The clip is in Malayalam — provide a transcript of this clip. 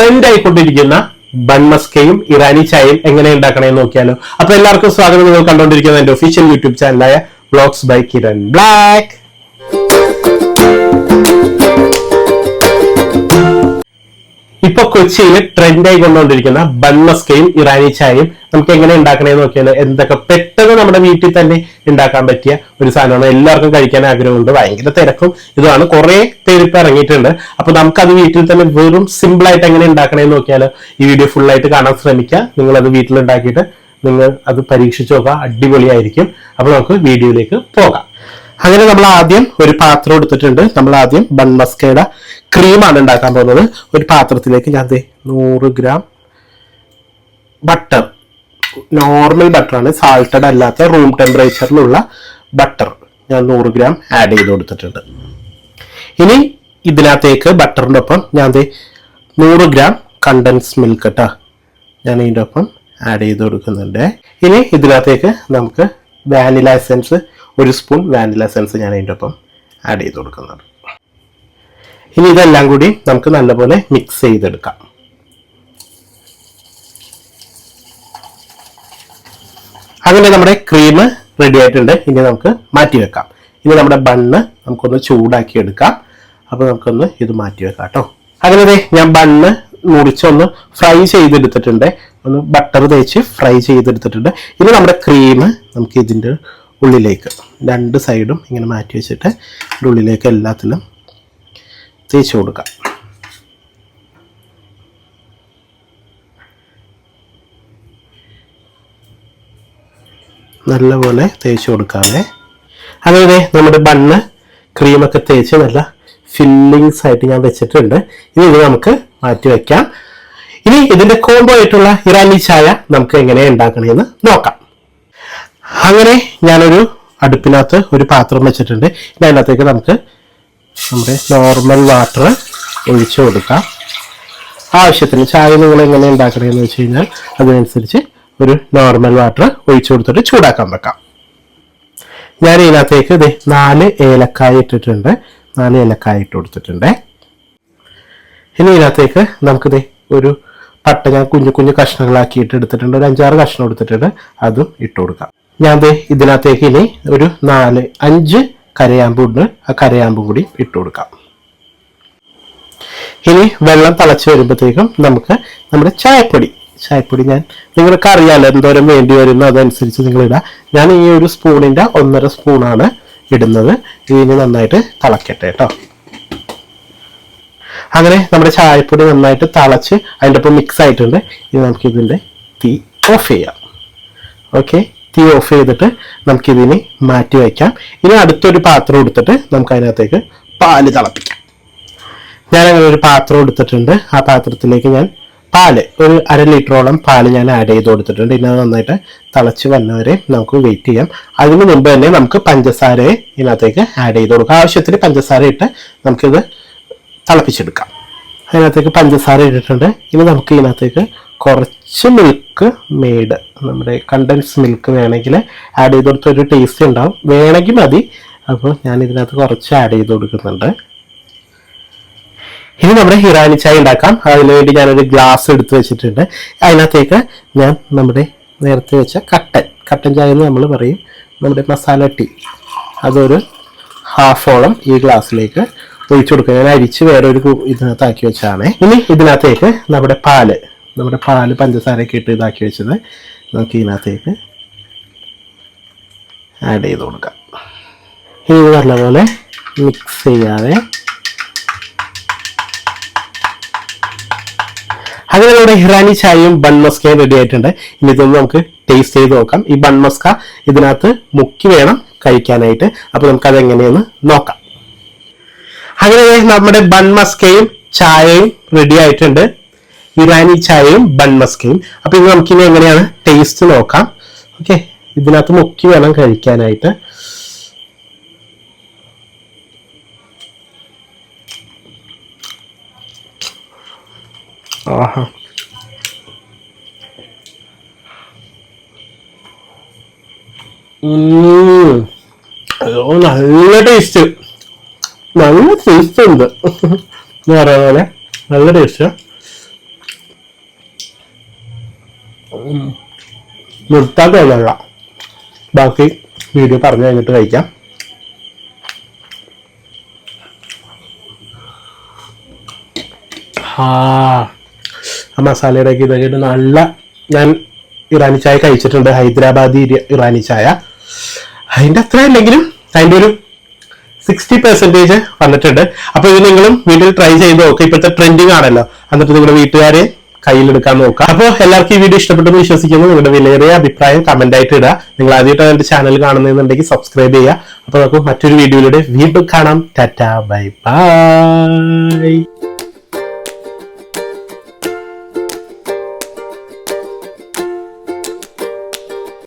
ട്രെൻഡ് ആയിക്കൊണ്ടിരിക്കുന്ന ബൺമസ്കയും ഇറാനി ചായയും എങ്ങനെ ഉണ്ടാക്കണമെന്ന് നോക്കിയാലോ. അപ്പൊ എല്ലാവർക്കും സ്വാഗതം. നിങ്ങൾ കണ്ടുകൊണ്ടിരിക്കുന്ന എന്റെ ഒഫീഷ്യൽ യൂട്യൂബ് ചാനലായ ബ്ലോഗ്സ് ബൈ കിരൺ ബ്ലാക്ക് ഇപ്പൊ കൊച്ചിയിൽ ട്രെൻഡായി കൊണ്ടുകൊണ്ടിരിക്കുന്ന ബൺമസ്കയും ഇറാനി ചായയും നമുക്ക് എങ്ങനെ ഉണ്ടാക്കണേന്ന് നോക്കിയാൽ എന്തൊക്കെ പെട്ടെന്ന് നമ്മുടെ വീട്ടിൽ തന്നെ ഉണ്ടാക്കാൻ പറ്റിയ ഒരു സാധനമാണ്. എല്ലാവർക്കും കഴിക്കാൻ ആഗ്രഹമുണ്ട്. ഭയങ്കര തിരക്കും. ഇതുമാണ് കുറെ പേര് ഇപ്പൊ ഇറങ്ങിയിട്ടുണ്ട്. അപ്പൊ അത് വീട്ടിൽ തന്നെ വെറും സിമ്പിൾ ആയിട്ട് എങ്ങനെ ഉണ്ടാക്കണേന്ന് നോക്കിയാൽ ഈ വീഡിയോ ഫുള്ളായിട്ട് കാണാൻ ശ്രമിക്കുക. നിങ്ങൾ അത് വീട്ടിൽ ഉണ്ടാക്കിയിട്ട് നിങ്ങൾ അത് പരീക്ഷിച്ചു നോക്കുക. അടിപൊളിയായിരിക്കും. അപ്പൊ നമുക്ക് വീഡിയോയിലേക്ക് പോകാം. അങ്ങനെ നമ്മൾ ആദ്യം ഒരു പാത്രം എടുത്തിട്ടുണ്ട്. നമ്മൾ ആദ്യം ബൺമസ്കയുടെ ക്രീമാണ് ഉണ്ടാക്കാൻ പോകുന്നത്. ഒരു പാത്രത്തിലേക്ക് ഞാൻ നൂറ് ഗ്രാം ബട്ടർ. നോർമൽ ബട്ടറാണ് സാൾട്ടഡ് അല്ലാത്ത റൂം ടെമ്പറേച്ചറിലുള്ള ബട്ടർ ഞാൻ നൂറ് ഗ്രാം ആഡ് ചെയ്ത് കൊടുത്തിട്ടുണ്ട്. ഇനി ഇതിനകത്തേക്ക് ബട്ടറിന്റെ ഒപ്പം ഞാൻ നൂറ് ഗ്രാം കണ്ടൻസ് മിൽക്ക് കേട്ടോ ഞാൻ ഇതിന്റെ ഒപ്പം ആഡ് ചെയ്ത് കൊടുക്കുന്നുണ്ട്. ഇനി ഇതിനകത്തേക്ക് നമുക്ക് വാനില എസൻസ് ഒരു സ്പൂൺ വാനില എസൻസ് ഞാൻ അതിന്റെ ഒപ്പം ആഡ് ചെയ്ത് കൊടുക്കുന്നുണ്ട്. ഇനി ഇതെല്ലാം കൂടി നമുക്ക് നല്ലപോലെ മിക്സ് ചെയ്തെടുക്കാം. അങ്ങനെ നമ്മുടെ ക്രീം റെഡി ആയിട്ടുണ്ട്. ഇനി നമുക്ക് മാറ്റി വെക്കാം. ഇനി നമ്മുടെ ബണ്ണ് നമുക്കൊന്ന് ചൂടാക്കി എടുക്കാം. അപ്പോൾ നമുക്കൊന്ന് ഇത് മാറ്റി വെക്കാം കേട്ടോ. അങ്ങനെ ഞാൻ ബണ്ണ് മുറിച്ചൊന്ന് ഫ്രൈ ചെയ്തെടുത്തിട്ടുണ്ട്. ഒന്ന് ബട്ടർ തേച്ച് ഫ്രൈ ചെയ്തെടുത്തിട്ടുണ്ട്. ഇനി നമ്മുടെ ക്രീം നമുക്ക് ഇതിന്റെ ഉള്ളിലേക്ക് രണ്ട് സൈഡും ഇങ്ങനെ മാറ്റി വെച്ചിട്ട് ഉള്ളിലേക്ക് എല്ലാത്തിലും തേച്ച് കൊടുക്കാം. നല്ലപോലെ തേച്ച് കൊടുക്കാതെ അതായത് നമ്മുടെ ബണ്ണ് ക്രീമൊക്കെ തേച്ച് നല്ല ഫില്ലിങ്സ് ആയിട്ട് ഞാൻ വെച്ചിട്ടുണ്ട്. ഇനി ഇത് നമുക്ക് മാറ്റി വയ്ക്കാം ഇനി ഇതിന്റെ കോംബോ ആയിട്ടുള്ള ഇറാനി ചായ നമുക്ക് എങ്ങനെ ഉണ്ടാക്കണമെന്ന് നോക്കാം. അങ്ങനെ ഞാനൊരു അടുപ്പിനകത്ത് ഒരു പാത്രം വെച്ചിട്ടുണ്ട്. ഇനി അതിനകത്തേക്ക് നമുക്ക് നമ്മുടെ നോർമൽ വാട്ടർ ഒഴിച്ചു കൊടുക്കാം. ആവശ്യത്തിന് ചായ നിങ്ങൾ എങ്ങനെ ഉണ്ടാക്കണമെന്ന് വെച്ച് കഴിഞ്ഞാൽ അതിനനുസരിച്ച് ഒരു നോർമൽ വാട്ടർ ഒഴിച്ചു കൊടുത്തിട്ട് ചൂടാക്കാൻ വെക്കാം. ഞാൻ ഇതിനകത്തേക്ക് ഇത് നാല് ഏലക്കായ ഇട്ടിട്ടുണ്ട്. നാല് ഏലക്കായ ഇട്ട് കൊടുത്തിട്ടുണ്ട്. ഇനി ഇതിനകത്തേക്ക് നമുക്കിത് ഒരു പട്ട ഞാൻ കുഞ്ഞു കുഞ്ഞു കഷ്ണങ്ങളാക്കിയിട്ട് എടുത്തിട്ടുണ്ട്. ഒരു അഞ്ചാറ് കഷ്ണം എടുത്തിട്ടുണ്ട്. അതും ഇട്ട് കൊടുക്കാം. ഞാൻ ഇതിനകത്തേക്ക് ഇനി ഒരു നാല് അഞ്ച് കരയാമ്പുണ്ട് ആ കരയാമ്പും കൂടി ഇട്ട് കൊടുക്കാം. ഇനി വെള്ളം തിളച്ച് വരുമ്പോഴത്തേക്കും നമുക്ക് നമ്മുടെ ചായപ്പൊടി. ചായപ്പൊടി ഞാൻ നിങ്ങൾക്ക് അറിയാമല്ലോ എന്തോരം വേണ്ടി വരുന്നു. അതനുസരിച്ച് നിങ്ങൾ ഇടാം. ഞാൻ ഈ ഒരു സ്പൂണിന്റെ ഒന്നര സ്പൂണാണ് ഇടുന്നത്. ഇതിന് നന്നായിട്ട് തിളക്കട്ടെ കേട്ടോ. അങ്ങനെ നമ്മുടെ ചായപ്പൊടി നന്നായിട്ട് തിളച്ച് അതിന്റെ ഒപ്പം മിക്സ് ആയിട്ടുണ്ട്. ഇനി നമുക്ക് ഇതിന്റെ തീ ഓഫ് ചെയ്യാം. ഓക്കെ തീ ഓഫ് ചെയ്തിട്ട് നമുക്കിതിനെ മാറ്റി വയ്ക്കാം. ഇനി അടുത്തൊരു പാത്രം എടുത്തിട്ട് നമുക്ക് അതിനകത്തേക്ക് പാൽ തിളപ്പിക്കാം. ഞാൻ അങ്ങനെ ഒരു പാത്രം എടുത്തിട്ടുണ്ട്. ആ പാത്രത്തിലേക്ക് ഞാൻ പാൽ ഒരു അര ലിറ്ററോളം പാൽ ഞാൻ ആഡ് ചെയ്ത് കൊടുത്തിട്ടുണ്ട്. ഇനി നന്നായിട്ട് തിളച്ച് വന്നവരെ നമുക്ക് വെയിറ്റ് ചെയ്യാം. അതിന് മുമ്പ് തന്നെ നമുക്ക് പഞ്ചസാരയെ ഇതിനകത്തേക്ക് ആഡ് ചെയ്ത് കൊടുക്കാം. ആവശ്യത്തിന് പഞ്ചസാര ഇട്ട് നമുക്കിത് തിളപ്പിച്ചെടുക്കാം. അതിനകത്തേക്ക് പഞ്ചസാര ഇട്ടിട്ടുണ്ട്. ഇനി നമുക്ക് ഇതിനകത്തേക്ക് കുറച്ച് മിൽക്ക് മെയ്ഡ് നമ്മുടെ കണ്ടൻസ് മിൽക്ക് വേണമെങ്കിൽ ആഡ് ചെയ്ത് കൊടുത്ത ഒരു ടേസ്റ്റ് ഉണ്ടാവും. വേണമെങ്കിൽ മതി. അപ്പോൾ ഞാൻ ഇതിനകത്ത് കുറച്ച് ആഡ് ചെയ്ത് കൊടുക്കുന്നുണ്ട്. ഇനി നമ്മുടെ ഹിറാനി ചായ ഉണ്ടാക്കാം. അതിന് വേണ്ടി ഞാനൊരു ഗ്ലാസ് എടുത്ത് വെച്ചിട്ടുണ്ട്. അതിനകത്തേക്ക് ഞാൻ നമ്മുടെ നേരത്തെ വെച്ച കട്ടൻ. കട്ടൻ ചായ എന്ന് നമ്മൾ പറയും. നമ്മുടെ മസാല ടീ അതൊരു ഹാഫോളം ഈ ഗ്ലാസ്സിലേക്ക് ഒഴിച്ചു കൊടുക്കുക. ഞാൻ അരിച്ച് വേറൊരു ഇതിനകത്താക്കി വെച്ചാണ് ഇനി ഇതിനകത്തേക്ക് നമ്മുടെ പാൽ. നമ്മുടെ പാൽ പഞ്ചസാരയൊക്കെ ഇട്ട് ഇതാക്കി വെച്ചത് നമുക്ക് ഇതിനകത്തേക്ക് ആഡ് ചെയ്ത് കൊടുക്കാം. ഇത് നല്ലപോലെ മിക്സ് ചെയ്യാതെ അങ്ങനെ നമ്മുടെ ഇറാനി ചായയും ബൺ മസ്കയും റെഡി ആയിട്ടുണ്ട്. ഇനി ഇതൊന്ന് നമുക്ക് ടേസ്റ്റ് ചെയ്ത് നോക്കാം. ഈ ബൺ മസ്ക ഇതിനകത്ത് മുക്കി വേണം കഴിക്കാനായിട്ട്. അപ്പൊ നമുക്ക് അത് എങ്ങനെയെന്ന് നോക്കാം. അങ്ങനെ നമ്മുടെ ബൺ മസ്കയും ചായയും റെഡി ആയിട്ടുണ്ട്. ഇറാനി ചായയും ബൺമസ്കയും അപ്പൊ ഇത് നമുക്കിനി എങ്ങനെയാണ് ടേസ്റ്റ് നോക്കാം. ഓക്കെ ഇതിനകത്ത് മുക്കി വേണം കഴിക്കാനായിട്ട്. ആഹാ. നല്ല ടേസ്റ്റ് നല്ല ടേസ്റ്റ് ഉണ്ട്. എന്ന് പറയുന്ന പോലെ നല്ല ടേസ്റ്റ് നിർത്താൻ തോന്നല്ല ബാക്കി വീഡിയോ പറഞ്ഞു കഴിഞ്ഞിട്ട് കഴിക്കാം. ആ ആ മസാലയുടെ ഒക്കെ ഇതൊക്കെ നല്ല ഞാൻ ഇറാനി ചായ കഴിച്ചിട്ടുണ്ട്. ഹൈദരാബാദി ഇറാനി ചായ. അതിന്റെ അത്ര ഇല്ലെങ്കിലും അതിന്റെ ഒരു സിക്സ്റ്റി പെർസെന്റേജ് വന്നിട്ടുണ്ട്. അപ്പോൾ ഇത് നിങ്ങളും വീട്ടിൽ ട്രൈ ചെയ്ത് നോക്കുക ഇപ്പോഴത്തെ ട്രെൻഡിങ് ആണല്ലോ. എന്നിട്ട് നിങ്ങളുടെ വീട്ടുകാരെ കയ്യിലെടുക്കാൻ നോക്കുക. അപ്പോൾ എല്ലാവർക്കും ഈ വീഡിയോ ഇഷ്ടപ്പെട്ടെന്ന് വിശ്വസിക്കുന്നു. നിങ്ങളുടെ വിലയേറിയ അഭിപ്രായം കമന്റ് ആയിട്ട് ഇടുക. നിങ്ങൾ ആദ്യമായിട്ടാണ് എന്റെ ചാനൽ കാണുന്നതെന്നുണ്ടെങ്കിൽ സബ്സ്ക്രൈബ് ചെയ്യുക. അപ്പൊ നമുക്ക് മറ്റൊരു വീഡിയോയിലൂടെ വീണ്ടും കാണാം. Tata bye bye